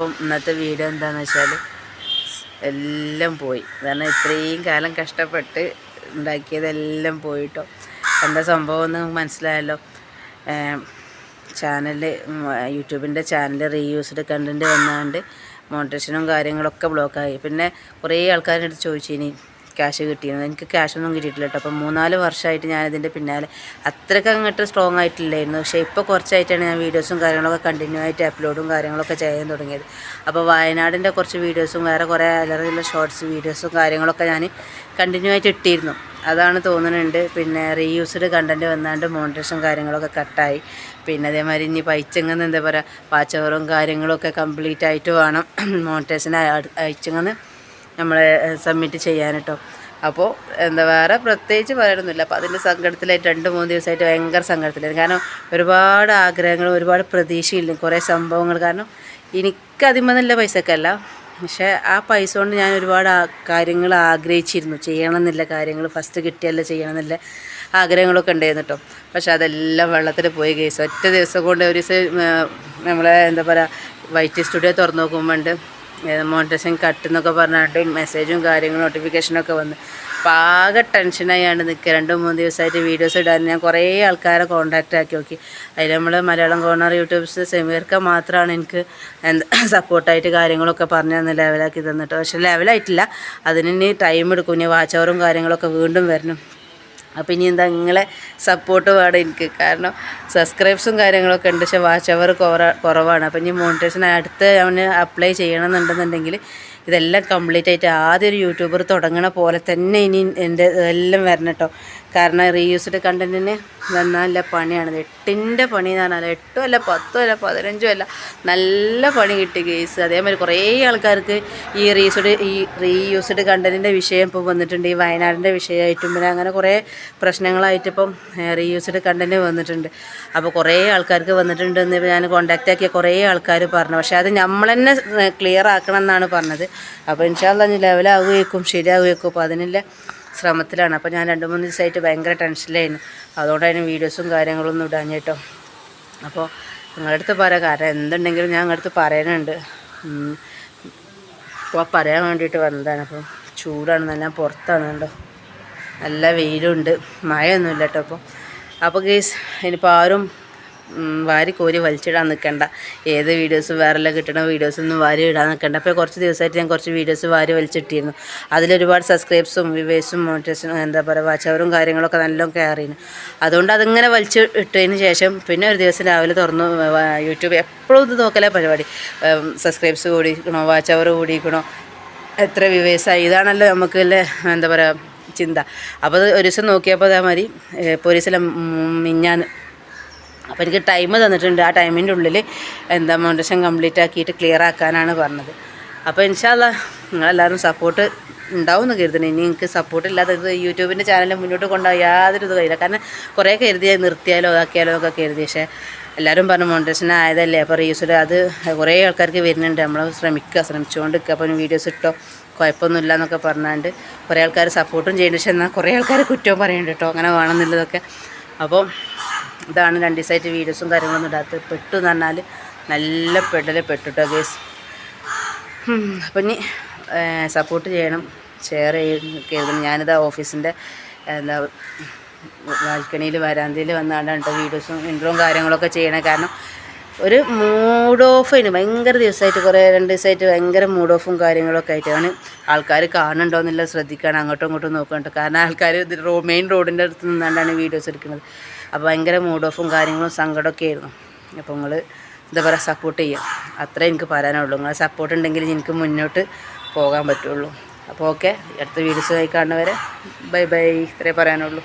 അപ്പം ഇന്നത്തെ വീഡിയോ എന്താണെന്ന് വെച്ചാൽ എല്ലാം പോയി. കാരണം ഇത്രയും കാലം കഷ്ടപ്പെട്ട് ഉണ്ടാക്കിയതെല്ലാം പോയിട്ടോ. എന്താ സംഭവം എന്ന് മനസ്സിലായല്ലോ. ചാനൽ യൂട്യൂബിന്റെ ചാനൽ റീയൂസ്ഡ് കണ്ടന്റ് വന്നാണ്ട് മോണിറ്റേഷനും കാര്യങ്ങളൊക്കെ ബ്ലോക്കായി. പിന്നെ കുറേ ആൾക്കാരുടെ അടുത്ത് ചോദിച്ചു ഇനി ക്യാഷ് കിട്ടിയിരുന്നത് എനിക്ക് ക്യാഷൊന്നും കിട്ടിയിട്ടില്ല കേട്ടോ. അപ്പോൾ മൂന്നാൽ വർഷമായിട്ട് ഞാനിതിന്റെ പിന്നാലെ അത്രയ്ക്ക് അങ്ങോട്ട് സ്ട്രോങ് ആയിട്ടില്ലായിരുന്നു. പക്ഷേ ഇപ്പോൾ കുറച്ചായിട്ടാണ് ഞാൻ വീഡിയോസും കാര്യങ്ങളൊക്കെ കണ്ടിന്യൂ ആയിട്ട് അപ്ലോഡും കാര്യങ്ങളൊക്കെ ചെയ്യാൻ തുടങ്ങിയത്. അപ്പോൾ വയനാടിന്റെ കുറച്ച് വീഡിയോസും വേറെ കുറേ അലറിയുള്ള ഷോർട്സ് വീഡിയോസും കാര്യങ്ങളൊക്കെ ഞാൻ കണ്ടിന്യൂ ആയിട്ട് ഇട്ടിരുന്നു. അതാണ് തോന്നുന്നുണ്ട്. പിന്നെ റീയൂസ്ഡ് കണ്ടന്റ് വന്നാണ്ട് മോണിറ്റേഷൻ കാര്യങ്ങളൊക്കെ കട്ടായി പിന്നെ അതേമാതിരി ഇനി പൈച്ചങ്ങന്ന് എന്താ പറയുക പാച്ചവറും കാര്യങ്ങളൊക്കെ കംപ്ലീറ്റ് ആയിട്ട് വേണം. മോണിറ്റേഷൻ അയച്ചങ്ങന്ന് നമ്മൾ സബ്മിറ്റ് ചെയ്യാൻ കേട്ടോ അപ്പോൾ എന്താ വേറെ പ്രത്യേകിച്ച് പറയാനൊന്നുമില്ല. അപ്പോൾ അതിന്റെ സങ്കടത്തിലായിട്ട് രണ്ട് മൂന്ന് ദിവസമായിട്ട് ഭയങ്കര സങ്കടത്തിലായിരുന്നു. കാരണം ഒരുപാട് ആഗ്രഹങ്ങളും ഒരുപാട് പ്രതീക്ഷയില്ല. കുറേ സംഭവങ്ങൾ. കാരണം എനിക്ക് അതിമെന്നല്ല പൈസക്കല്ല പക്ഷേ ആ പൈസ കൊണ്ട് ഞാൻ ഒരുപാട് കാര്യങ്ങൾ ആഗ്രഹിച്ചിരുന്നു. ചെയ്യണം എന്നില്ല കാര്യങ്ങൾ. ഫസ്റ്റ് കിട്ടിയല്ല ചെയ്യണം എന്നില്ല ആഗ്രഹങ്ങളൊക്കെ ഉണ്ടായിരുന്നു കേട്ടോ പക്ഷേ അതെല്ലാം വെള്ളത്തിൽ പോയി കേസ് ഒറ്റ ദിവസം കൊണ്ട് ഒരു ദിവസം നമ്മളെ എന്താ പറയുക വൈറ്റ് സ്റ്റുഡിയോ തുറന്നു നോക്കുമ്പോൾ മോണിറ്റേഷൻ കട്ട് എന്നൊക്കെ പറഞ്ഞിട്ട് മെസ്സേജും കാര്യങ്ങളും നോട്ടിഫിക്കേഷനൊക്കെ വന്ന്. അപ്പോൾ ആകെ ടെൻഷനായാണ് നിൽക്കുക രണ്ട് മൂന്ന് ദിവസമായിട്ട് വീഡിയോസ് ഇടാൻ ഞാൻ കുറേ ആൾക്കാരെ കോൺടാക്റ്റ് ആക്കി നോക്കി. അതിൽ നമ്മൾ മലയാളം കോർണർ യൂട്യൂബ്സ് സെമീർക്ക മാത്രമാണ് എനിക്ക് എന്താ സപ്പോർട്ടായിട്ട് കാര്യങ്ങളൊക്കെ പറഞ്ഞു തന്ന് ലെവലാക്കി തന്നിട്ട്. പക്ഷേ ലെവലായിട്ടില്ല അതിന് ഇനി ടൈം എടുക്കും. ഇനി വാച്ച് അവറും കാര്യങ്ങളൊക്കെ വീണ്ടും വരണം. അപ്പം ഇനി എന്താ നിങ്ങളെ സപ്പോർട്ട് വേണം എനിക്ക്. കാരണം സബ്സ്ക്രൈബ്സും കാര്യങ്ങളൊക്കെ ഉണ്ട്. പക്ഷേ വാച്ച് അവർ കുറവാണ്. അപ്പം ഇനി മോണിറ്റേഷൻ അടുത്ത് അവന് അപ്ലൈ ചെയ്യണമെന്നുണ്ടെന്നുണ്ടെങ്കിൽ ഇതെല്ലാം കംപ്ലീറ്റ് ആയിട്ട് ആദ്യം ഒരു യൂട്യൂബർ തുടങ്ങണ പോലെ തന്നെ ഇനി എന്റെ എല്ലാം വരണം കേട്ടോ കാരണം റീയൂസ്ഡ് കണ്ടന്റിന് നല്ല പണിയാണ്. എട്ടിന്റെ പണി എന്ന് പറഞ്ഞാൽ എട്ടും അല്ല പത്തും അല്ല പതിനഞ്ചും അല്ല നല്ല പണി കിട്ടി കേസ് അതേമാതിരി കുറേ ആൾക്കാർക്ക് ഈ റീയൂസ്ഡ് ഈ റീയൂസ്ഡ് കണ്ടന്റിന്റെ വിഷയം ഇപ്പോൾ വന്നിട്ടുണ്ട്. ഈ വയനാടിന്റെ വിഷയമായിട്ടും പിന്നെ അങ്ങനെ കുറേ പ്രശ്നങ്ങളായിട്ട് ഇപ്പം റീയൂസ്ഡ് കണ്ടന്റ് വന്നിട്ടുണ്ട്. അപ്പോൾ കുറേ ആൾക്കാർക്ക് വന്നിട്ടുണ്ട് എന്ന് ഞാൻ കോൺടാക്റ്റ് ആക്കിയ കുറേ ആൾക്കാർ പറഞ്ഞു. പക്ഷേ അത് നമ്മൾ തന്നെ ക്ലിയർ ആക്കണം എന്നാണ് പറഞ്ഞത്. അപ്പോൾ ഇൻഷാല്ല ലെവലാവുകയും ശരിയാവുകയും അപ്പോൾ അതിനുള്ള ശ്രമത്തിലാണ് അപ്പോൾ ഞാൻ രണ്ട് മൂന്ന് ദിവസമായിട്ട് ഭയങ്കര ടെൻഷനിലായിരുന്നു. അതുകൊണ്ടായിരുന്നു വീഡിയോസും കാര്യങ്ങളൊന്നും ഇടാഞ്ഞിട്ടോ അപ്പോൾ നിങ്ങളുടെ അടുത്ത് പറയാം കാരണം എന്തുണ്ടെങ്കിലും ഞാൻ നിങ്ങളുടെ അടുത്ത് പറയാനുണ്ട് അപ്പോൾ പറയാൻ വേണ്ടിയിട്ട് വന്നതാണ്. അപ്പോൾ ചൂടാണ് നല്ല പുറത്താണ് കേട്ടോ നല്ല വെയിലുണ്ട്. മഴയൊന്നുമില്ല കേട്ടോ അപ്പോൾ അപ്പോൾ ഗേസ് ഇനിയിപ്പോൾ ആരും വാരി കോരി വലിച്ചിടാൻ നിൽക്കണ്ട ഏത് വീഡിയോസ് വേറെല്ലാം കിട്ടണ വീഡിയോസൊന്നും വാരി ഇടാൻ നിൽക്കണ്ട അപ്പോൾ കുറച്ച് ദിവസമായിട്ട് ഞാൻ കുറച്ച് വീഡിയോസ് വാരി വലിച്ചിട്ടിരുന്നു. അതിലൊരുപാട് സബ്സ്ക്രൈബ്സും വിവേഴ്സും മോണിറ്റേഴ്സും എന്താ പറയുക വാച്ചവറും കാര്യങ്ങളൊക്കെ നല്ലോണം കയറിയിരുന്നു അതുകൊണ്ട് അതിങ്ങനെ വലിച്ച് ഇട്ടതിന് ശേഷം പിന്നെ ഒരു ദിവസം രാവിലെ തുറന്നു യൂട്യൂബ് എപ്പോഴും ഇത് നോക്കലേ പരിപാടി. സബ്സ്ക്രൈബ്സ് കൂടിക്കണോ വാച്ചവർ കൂടിക്കണോ എത്ര വിവേഴ്സായി ഇതാണല്ലോ നമുക്ക് എന്താ പറയുക ചിന്ത. അപ്പോൾ ഒരു ദിവസം നോക്കിയപ്പോൾ അതേമാതിരി പോലീസിലെ മിഞ്ഞാന്ന് അപ്പോൾ എനിക്ക് ടൈം തന്നിട്ടുണ്ട്. ആ ടൈമിന്റെ ഉള്ളിൽ എന്താ മൗണ്ടേഷൻ കംപ്ലീറ്റ് ആക്കിയിട്ട് ക്ലിയർ ആക്കാനാണ് പറഞ്ഞത്. അപ്പോൾ ഇൻഷാല്ല നിങ്ങളെല്ലാവരും സപ്പോർട്ട് ഉണ്ടാവും എന്ന് കരുതുന്നു. ഇനി എനിക്ക് സപ്പോർട്ട് ഇല്ലാതെ ഇത് യൂട്യൂബിന്റെ ചാനൽ മുന്നോട്ട് കൊണ്ടുപോയി യാതൊരു ഇത് കഴിയില്ല. കാരണം കുറേ കരുതി നിർത്തിയാലോ ഇതാക്കിയാലോ ഒക്കെ കരുതി പക്ഷേ എല്ലാവരും പറഞ്ഞു മോണ്ടേഷൻ ആയതല്ലേ. അപ്പോൾ റീയൂസിൽ അത് കുറേ ആൾക്കാർക്ക് വരുന്നുണ്ട്. നമ്മൾ ശ്രമിക്കുക ശ്രമിച്ചുകൊണ്ട് നിൽക്കുക അപ്പോൾ വീഡിയോസ് ഇട്ടോ കുഴപ്പമൊന്നുമില്ല എന്നൊക്കെ പറഞ്ഞാണ്ട് കുറേ ആൾക്കാർ സപ്പോർട്ടും ചെയ്യുന്നുണ്ട്. പക്ഷേ എന്നാൽ കുറേ ആൾക്കാർ കുറ്റവും പറയുന്നുണ്ട് കേട്ടോ. അങ്ങനെ വേണമെന്നുള്ളതൊക്കെ അപ്പോൾ ഇതാണ് രണ്ട് ദിവസമായിട്ട് വീഡിയോസും കാര്യങ്ങളൊന്നും ഇടാത്തത്. പെട്ടു എന്ന് പറഞ്ഞാൽ നല്ല പെടൽ പെട്ടുട്ടോ ഗേസ് അപ്പം ഇനി സപ്പോർട്ട് ചെയ്യണം. ഷെയർ ചെയ്യണം ഞാനിത് ഓഫീസിന്റെ എന്താ ബാൽക്കണിയിൽ വരാന്തയിൽ വന്നാണ് കേട്ടോ വീഡിയോസും ഇൻട്രോയും കാര്യങ്ങളൊക്കെ ചെയ്യണേ. കാരണം ഒരു മൂഡ് ഓഫ് ആയിരുന്നു ഭയങ്കര ദിവസമായിട്ട് കുറേ രണ്ട് ദിവസമായിട്ട് ഭയങ്കര മൂഡ് ഓഫും കാര്യങ്ങളൊക്കെ ആയിട്ടാണ് ആൾക്കാർ കാണുന്നുണ്ടോ എന്നുള്ളത് ശ്രദ്ധിക്കുകയാണ് അങ്ങോട്ടും ഇങ്ങോട്ടും നോക്കുന്നുണ്ട് കാരണം ആൾക്കാർ റോ മെയിൻ റോഡിന്റെ അടുത്ത് നിന്നാണ്ടാണ് വീഡിയോസ് എടുക്കുന്നത്. അപ്പോൾ ഭയങ്കര മൂഡ് ഓഫും കാര്യങ്ങളും സങ്കടമൊക്കെ ആയിരുന്നു. അപ്പോൾ നിങ്ങൾ എന്താ പറയുക സപ്പോർട്ട് ചെയ്യുക അത്രേ എനിക്ക് പറയാനുള്ളൂ. നിങ്ങളെ സപ്പോർട്ട് ഉണ്ടെങ്കിൽ എനിക്ക് മുന്നോട്ട് പോകാൻ പറ്റുള്ളൂ. അപ്പോൾ ഓക്കെ അടുത്ത വീഡിയോസ് ആയി കാണുന്നവരെ ബൈ ബൈ ഇത്രേ പറയാനുള്ളൂ.